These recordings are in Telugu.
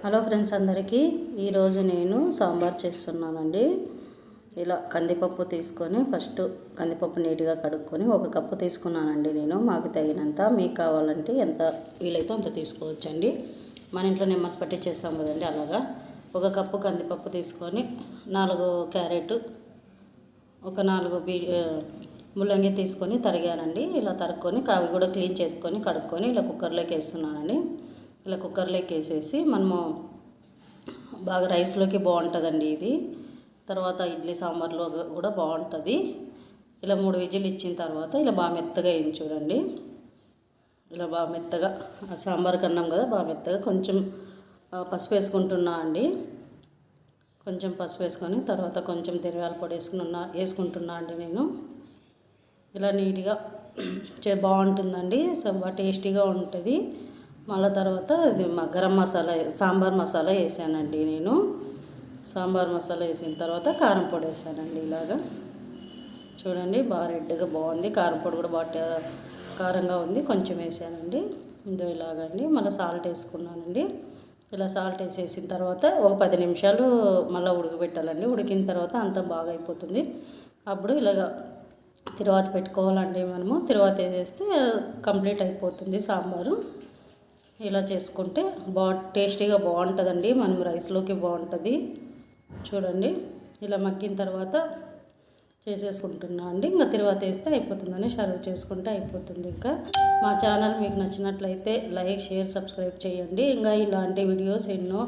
హలో ఫ్రెండ్స్ అందరికీ. ఈరోజు నేను సాంబార్ చేస్తున్నానండి. ఇలా కందిపప్పు తీసుకొని ఫస్ట్ కందిపప్పు నీట్గా కడుక్కొని ఒక కప్పు తీసుకున్నానండి నేను. మాకు తగినంత మీకు కావాలంటే ఎంత వీలైతే అంత తీసుకోవచ్చండి. మన ఇంట్లో నిమ్మస్ పట్టి చేస్తాం కదండి అలాగా. ఒక కప్పు కందిపప్పు తీసుకొని నాలుగు క్యారెట్ ఒక నాలుగు బీ ముల్లంగి తీసుకొని తరిగానండి. ఇలా తరుక్కొని అవి కూడా క్లీన్ చేసుకొని కడుక్కొని ఇలా కుక్కర్లోకి వేస్తున్నానండి. ఇలా కుక్కర్లోకి వేసేసి మనము బాగా రైస్లోకి బాగుంటుందండి ఇది. తర్వాత ఇడ్లీ సాంబార్లో కూడా బాగుంటుంది. ఇలా మూడు విజిల్ ఇచ్చిన తర్వాత ఇలా బాగా మెత్తగా అయింది చూడండి. ఇలా బాగా మెత్తగా సాంబార్ కన్నాం కదా బాగా మెత్తగా కొంచెం పసుపు వేసుకుంటున్నా అండి. కొంచెం పసుపు వేసుకొని తర్వాత కొంచెం తిరగాల పొడి వేసుకున్నా వేసుకుంటున్నా అండి నేను. ఇలా నీట్గా చే బాగుంటుందండి. సో బాగా టేస్టీగా ఉంటుంది. మళ్ళీ తర్వాత ఇది గరం మసాలా సాంబార్ మసాలా వేసానండి నేను. సాంబార్ మసాలా వేసిన తర్వాత కారం పొడి వేసానండి ఇలాగా. చూడండి బాగా రెడ్గా బాగుంది. కారం పొడి కూడా బాగా కారంగా ఉంది. కొంచెం వేసానండి. ఇందులో ఇలాగండి. మళ్ళీ సాల్ట్ వేసుకున్నానండి. ఇలా సాల్ట్ వేసేసిన తర్వాత ఒక పది నిమిషాలు మళ్ళీ ఉడకబెట్టాలండి. ఉడికిన తర్వాత అంతా బాగా అయిపోతుంది. అప్పుడు ఇలాగ తర్వాత పెట్టుకోవాలండి మనము. తర్వాత వేసేస్తే కంప్లీట్ అయిపోతుంది సాంబారు. ఇలా చేసుకుంటే బా టేస్టీగా బాగుంటుందండి. మనం రైస్లోకి బాగుంటుంది. చూడండి. ఇలా మగ్గిన తర్వాత చేసేసుకుంటున్నా అండి. ఇంకా తర్వాత వేస్తే అయిపోతుందని సర్వ్ చేసుకుంటే అయిపోతుంది ఇంకా. మా ఛానల్ మీకు నచ్చినట్లయితే లైక్ షేర్ సబ్స్క్రైబ్ చేయండి. ఇంకా ఇలాంటి వీడియోస్ ఎన్నో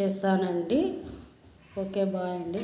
చేస్తానండి. ఓకే బాయ్ అండి.